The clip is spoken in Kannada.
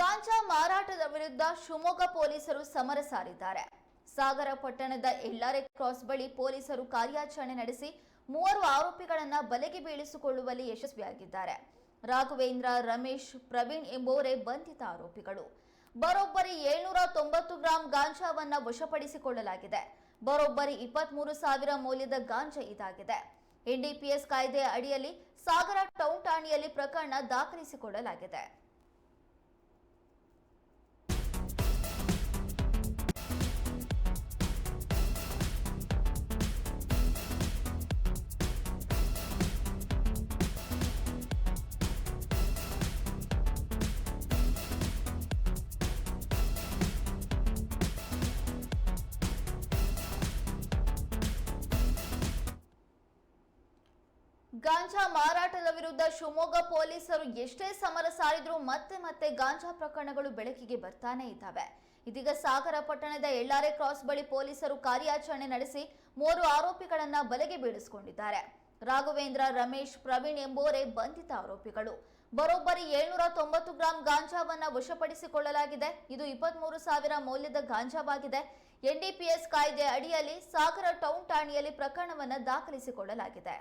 ಗಾಂಜಾ ಮಾರಾಟದ ವಿರುದ್ಧ ಶಿವಮೊಗ್ಗ ಪೊಲೀಸರು ಸಮರ ಸಾರಿದ್ದಾರೆ. ಸಾಗರ ಪಟ್ಟಣದ ಎಲ್ಲಾರೆ ಕ್ರಾಸ್ ಬಳಿ ಪೊಲೀಸರು ಕಾರ್ಯಾಚರಣೆ ನಡೆಸಿ ಮೂವರು ಆರೋಪಿಗಳನ್ನ ಬಲೆಗೆ ಬೀಳಿಸಿಕೊಳ್ಳುವಲ್ಲಿ ಯಶಸ್ವಿಯಾಗಿದ್ದಾರೆ. ರಾಘವೇಂದ್ರ, ರಮೇಶ್, ಪ್ರವೀಣ್ ಎಂಬುವರೇ ಬಂಧಿತ ಆರೋಪಿಗಳು. ಬರೋಬ್ಬರಿ ಏಳ್ನೂರ ತೊಂಬತ್ತು ಗ್ರಾಂ ಗಾಂಜಾವನ್ನ ವಶಪಡಿಸಿಕೊಳ್ಳಲಾಗಿದೆ. ಬರೋಬ್ಬರಿ ಇಪ್ಪತ್ಮೂರು ಸಾವಿರ ಮೌಲ್ಯದ ಗಾಂಜಾ ಇದಾಗಿದೆ. ಎನ್ಡಿಪಿಎಸ್ ಕಾಯ್ದೆ ಅಡಿಯಲ್ಲಿ ಸಾಗರ ಟೌನ್ ಠಾಣೆಯಲ್ಲಿ ಪ್ರಕರಣ ದಾಖಲಿಸಿಕೊಳ್ಳಲಾಗಿದೆ. ಗಾಂಜಾ ಮಾರಾಟದ ವಿರುದ್ಧ ಶಿವಮೊಗ್ಗ ಪೊಲೀಸರು ಎಷ್ಟೇ ಸಮರ ಸಾರಿದ್ರೂ ಮತ್ತೆ ಮತ್ತೆ ಗಾಂಜಾ ಪ್ರಕರಣಗಳು ಬೆಳಕಿಗೆ ಬರ್ತಾನೆ ಇದ್ದಾವೆ. ಇದೀಗ ಸಾಗರ ಪಟ್ಟಣದ ಎಳ್ಳಾರೆ ಕ್ರಾಸ್ ಬಳಿ ಪೊಲೀಸರು ಕಾರ್ಯಾಚರಣೆ ನಡೆಸಿ ಮೂರು ಆರೋಪಿಗಳನ್ನ ಬಲೆಗೆ ಬೀಳಿಸಿಕೊಂಡಿದ್ದಾರೆ. ರಾಘವೇಂದ್ರ, ರಮೇಶ್, ಪ್ರವೀಣ್ ಎಂಬುವರೇ ಬಂಧಿತ ಆರೋಪಿಗಳು. ಬರೋಬ್ಬರಿ ಏಳ್ನೂರ ತೊಂಬತ್ತು ಗ್ರಾಂ ಗಾಂಜಾವನ್ನ ವಶಪಡಿಸಿಕೊಳ್ಳಲಾಗಿದೆ. ಇದು ಇಪ್ಪತ್ಮೂರು ಸಾವಿರ ಮೌಲ್ಯದ ಗಾಂಜಾವಾಗಿದೆ. ಎನ್ಡಿಪಿಎಸ್ ಕಾಯ್ದೆ ಅಡಿಯಲ್ಲಿ ಸಾಗರ ಟೌನ್ ಠಾಣೆಯಲ್ಲಿ ಪ್ರಕರಣವನ್ನು ದಾಖಲಿಸಿಕೊಳ್ಳಲಾಗಿದೆ.